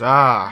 자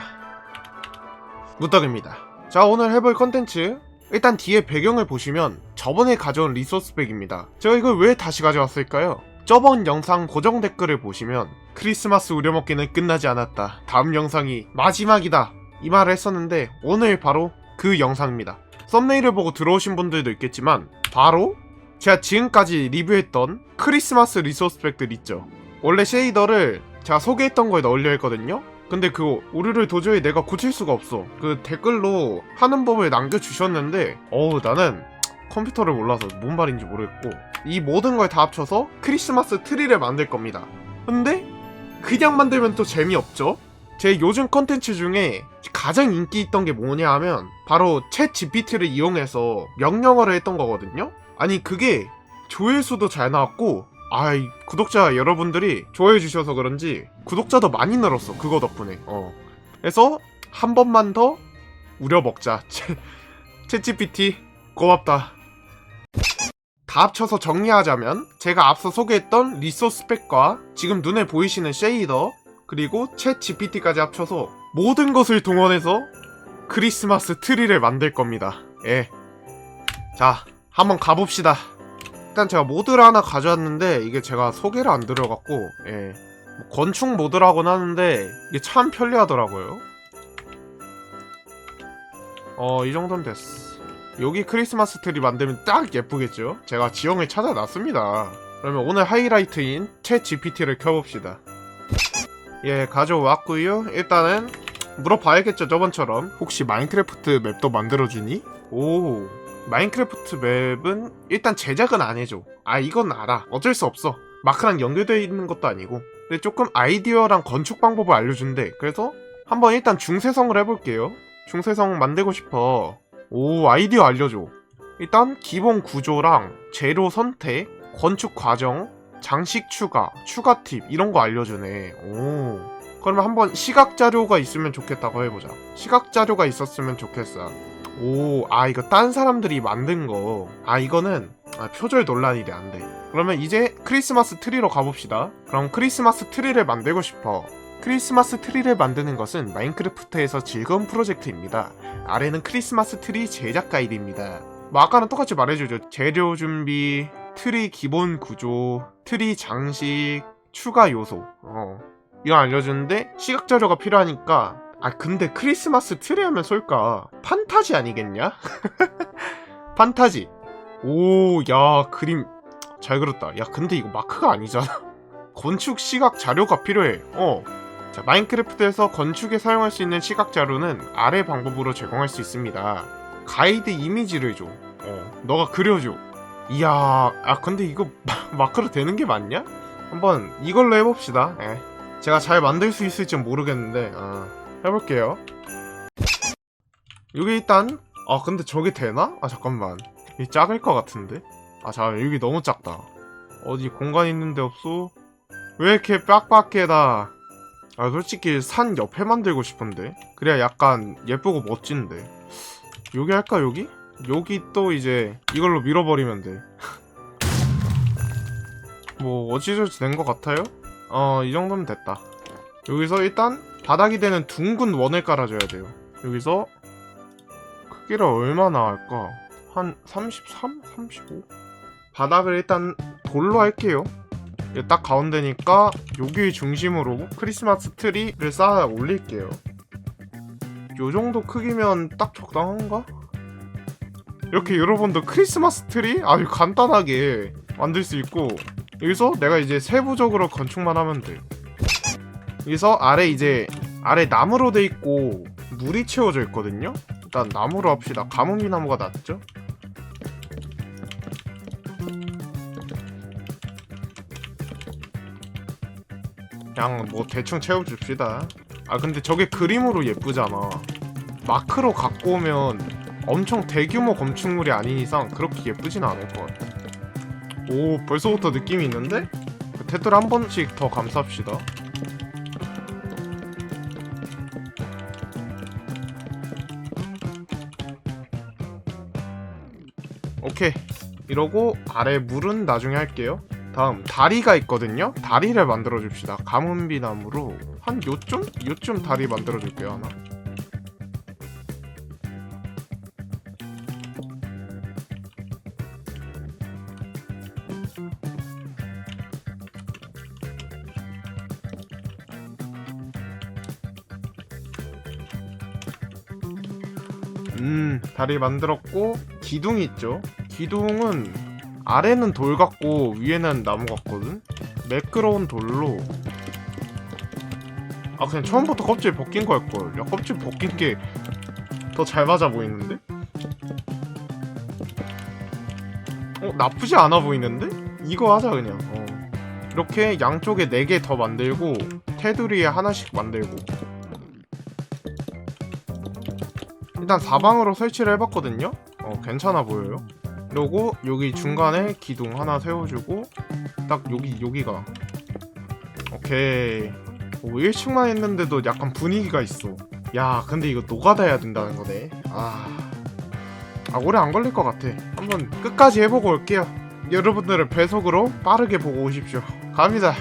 무떡입니다. 자 오늘 해볼 컨텐츠. 일단 뒤에 배경을 보시면 저번에 가져온 리소스백입니다. 제가 이걸 왜 다시 가져왔을까요? 저번 영상 고정 댓글을 보시면 크리스마스 우려먹기는 끝나지 않았다. 다음 영상이 마지막이다. 이 말을 했었는데 오늘 바로 그 영상입니다. 썸네일을 보고 들어오신 분들도 있겠지만 바로 제가 지금까지 리뷰했던 크리스마스 리소스백들 있죠. 원래 쉐이더를 제가 소개했던 거에 넣으려 했거든요 근데 그 오류를 도저히 내가 고칠 수가 없어. 그 댓글로 하는 법을 남겨주셨는데, 어우, 나는 컴퓨터를 몰라서 뭔 말인지 모르겠고, 이 모든 걸 다 합쳐서 크리스마스 트리를 만들 겁니다. 근데, 그냥 만들면 또 재미없죠? 제 요즘 컨텐츠 중에 가장 인기 있던 게 뭐냐 하면, 바로 챗 GPT를 이용해서 명령어를 했던 거거든요? 아니, 그게 조회수도 잘 나왔고, 아이 구독자 여러분들이 좋아해 주셔서 그런지 구독자도 많이 늘었어 그거 덕분에. 어. 그래서 한 번만 더 우려 먹자. 챗GPT 고맙다. 다 합쳐서 정리하자면 제가 앞서 소개했던 리소스 팩과 지금 눈에 보이시는 쉐이더 그리고 챗 GPT까지 합쳐서 모든 것을 동원해서 크리스마스 트리를 만들 겁니다. 예. 자 한번 가봅시다 일단 제가 모드를 하나 가져왔는데 이게 제가 소개를 안 드려갖고 예. 뭐 건축 모드라곤 하는데 이게 참 편리하더라고요. 어 이 정도면 됐어. 여기 크리스마스 트리 만들면 딱 예쁘겠죠? 제가 지형을 찾아놨습니다. 그러면 오늘 하이라이트인 챗 GPT를 켜봅시다. 예 가져왔고요. 일단은 물어봐야겠죠 저번처럼. 혹시 마인크래프트 맵도 만들어주니? 오 마인크래프트 맵은 일단 제작은 안 해줘. 아 이건 알아. 어쩔 수 없어. 마크랑 연결되어 있는 것도 아니고. 근데 조금 아이디어랑 건축 방법을 알려준대. 그래서 한번 일단 중세성을 해볼게요. 중세성 만들고 싶어. 오 아이디어 알려줘. 일단 기본 구조랑 재료 선택, 건축 과정, 장식 추가, 추가 팁 이런 거 알려주네. 오. 그러면 한번 시각 자료가 있으면 좋겠다고 해보자. 시각 자료가 있었으면 좋겠어. 오, 아, 이거 딴 사람들이 만든 거. 아, 이거는 아, 표절 논란이래, 안 돼. 그러면 이제 크리스마스 트리로 가봅시다. 그럼 크리스마스 트리를 만들고 싶어. 크리스마스 트리를 만드는 것은 마인크래프트에서 즐거운 프로젝트입니다. 아래는 크리스마스 트리 제작 가이드입니다. 뭐 아까랑 똑같이 말해주죠. 재료 준비, 트리 기본 구조, 트리 장식, 추가 요소. 어. 이거 알려주는데 시각 자료가 필요하니까 아 근데 크리스마스 트리 하면 쏠까? 판타지 아니겠냐? 판타지. 오, 야 그림 잘 그렸다. 야 근데 이거 마크가 아니잖아. 건축 시각 자료가 필요해. 어. 자, 마인크래프트에서 건축에 사용할 수 있는 시각 자료는 아래 방법으로 제공할 수 있습니다. 가이드 이미지를 줘. 어, 너가 그려줘. 이야, 아 근데 이거 마, 마크로 되는 게 맞냐? 한번 이걸로 해봅시다. 예. 제가 잘 만들 수 있을지 모르겠는데, 아. 해볼게요. 여기 일단 아 근데 저게 되나? 아 잠깐만 이 작을 것 같은데? 아 잠깐 여기 너무 작다. 어디 공간 있는데 없어? 왜 이렇게 빡빡해다? 아 솔직히 산 옆에 만들고 싶은데 그래야 약간 예쁘고 멋진데 여기 할까 여기? 여기 또 이제 이걸로 밀어버리면 돼. 뭐 어찌저찌 된 것 같아요? 어 이 정도면 됐다. 여기서 일단 바닥이 되는 둥근 원을 깔아줘야 돼요. 여기서 크기를 얼마나 할까? 한 33? 35? 바닥을 일단 돌로 할게요. 딱 가운데니까 여기 중심으로 크리스마스 트리를 쌓아 올릴게요. 요 정도 크기면 딱 적당한가? 이렇게 여러분도 크리스마스 트리 아주 간단하게 만들 수 있고 여기서 내가 이제 세부적으로 건축만 하면 돼. 여기서 아래 이제 아래 나무로 돼 있고 물이 채워져 있거든요. 일단 나무로 합시다. 가뭄비 나무가 낫죠? 그냥 뭐 대충 채워줍시다. 아 근데 저게 그림으로 예쁘잖아. 마크로 갖고 오면 엄청 대규모 건축물이 아닌 이상 그렇게 예쁘진 않을 것 같아. 오 벌써부터 느낌이 있는데? 테두리 한 번씩 더 감쌉시다. 오케이. 이러고 아래 물은 나중에 할게요. 다음 다리가 있거든요. 다리를 만들어 줍시다. 가문비 나무로 한 요쯤? 요쯤 다리 만들어 줄게요 하나 음 다리 만들었고 기둥이 있죠 기둥은 아래는 돌 같고 위에는 나무 같거든 매끄러운 돌로 아 그냥 처음부터 껍질 벗긴 걸걸 야 껍질 벗긴 게 더 잘 맞아 보이는데? 어 나쁘지 않아 보이는데? 이거 하자 그냥 어. 이렇게 양쪽에 4개 더 만들고 테두리에 하나씩 만들고 일단 사방으로 설치를 해봤거든요. 어 괜찮아 보여요. 그리고 여기 중간에 기둥 하나 세워주고 딱 여기 여기가. 오케이. 오, 1층만 했는데도 약간 분위기가 있어. 야 근데 이거 해야 된다는 거네. 아, 아 오래 안 걸릴 것 같아. 한번 끝까지 해보고 올게요. 여러분들은 배속으로 빠르게 보고 오십시오. 갑니다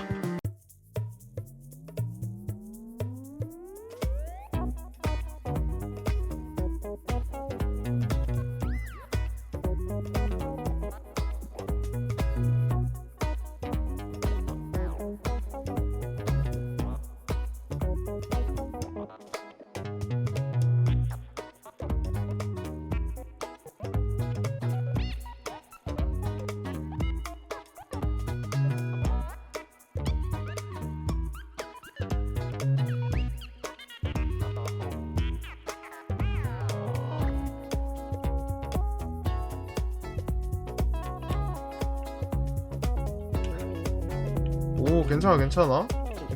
오 괜찮아 괜찮아.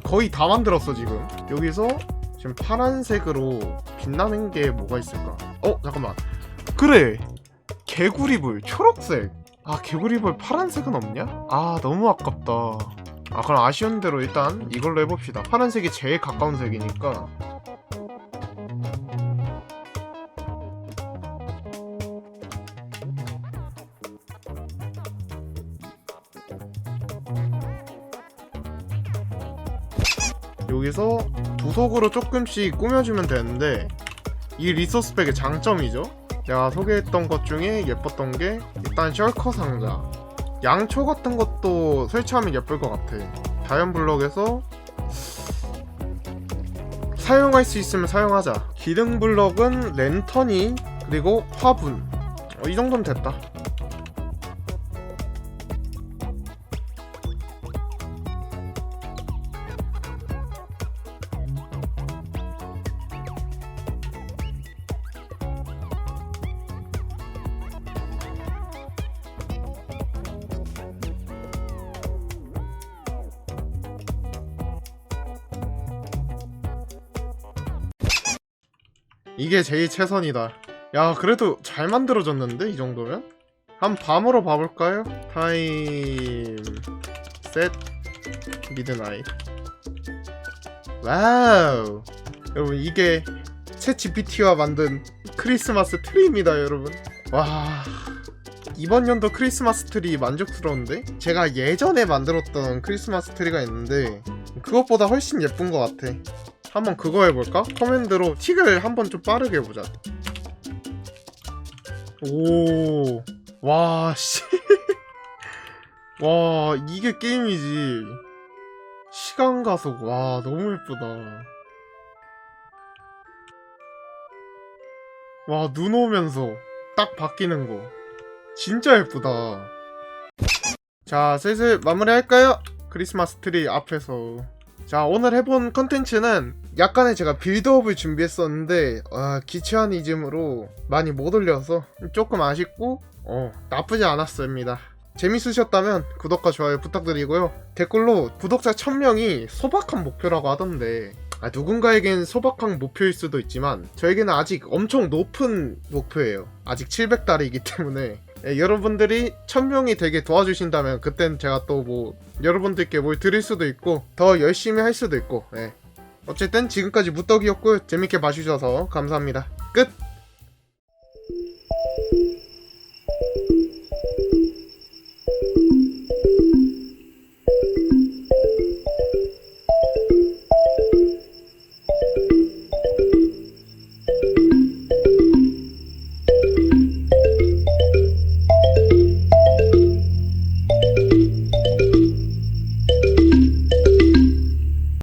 거의 다 만들었어 지금. 여기서 지금 파란색으로 빛나는 게 뭐가 있을까? 어 잠깐만. 그래. 개구리불 초록색. 아 개구리불 파란색은 없냐? 아 너무 아깝다. 아 그럼 아쉬운 대로 일단 이걸로 해봅시다. 파란색이 제일 가까운 색이니까 여기서 부속으로 조금씩 꾸며주면 되는데 이 리소스 백의 장점이죠. 제가 소개했던 것 중에 예뻤던 게 일단 셜커 상자. 양초 같은 것도 설치하면 예쁠 것 같아. 자연 블럭에서 사용할 수 있으면 사용하자. 기둥 블럭은 랜턴이 그리고 화분. 어, 이 정도면 됐다 이게 제일 최선이다. 야, 그래도 잘 만들어졌는데 이 정도면? 한 밤으로 봐볼까요? 타임 셋 미드나잇. 와우. 여러분 이게 챗 GPT와 만든 크리스마스 트리입니다, 여러분. 와. 이번 연도 크리스마스 트리 만족스러운데? 제가 예전에 만들었던 크리스마스 트리가 있는데 그것보다 훨씬 예쁜 것 같아. 한번 그거 해볼까? 커맨드로 틱을 한번 좀 빠르게 해보자. 오, 와, 씨. 와, 이게 게임이지. 시간 가속, 와, 너무 예쁘다. 와, 눈 오면서 딱 바뀌는 거. 진짜 예쁘다. 자, 슬슬 마무리할까요? 크리스마스 트리 앞에서. 자 오늘 해본 컨텐츠는 약간의 제가 빌드업을 준비했었는데 아, 기치한 이즘으로 많이 못 올려서 조금 아쉽고 어 나쁘지 않았습니다. 재밌으셨다면 구독과 좋아요 부탁드리고요. 댓글로 구독자 1000명이 소박한 목표라고 하던데 아, 누군가에겐 소박한 목표일 수도 있지만 저에게는 아직 엄청 높은 목표예요. 아직 700달이기 때문에. 예, 여러분들이 1000명이 되게 도와주신다면 그땐 제가 또 뭐 여러분들께 뭘 드릴 수도 있고 더 열심히 할 수도 있고 예. 어쨌든 지금까지 무떡이었고 재밌게 봐주셔서 감사합니다. 끝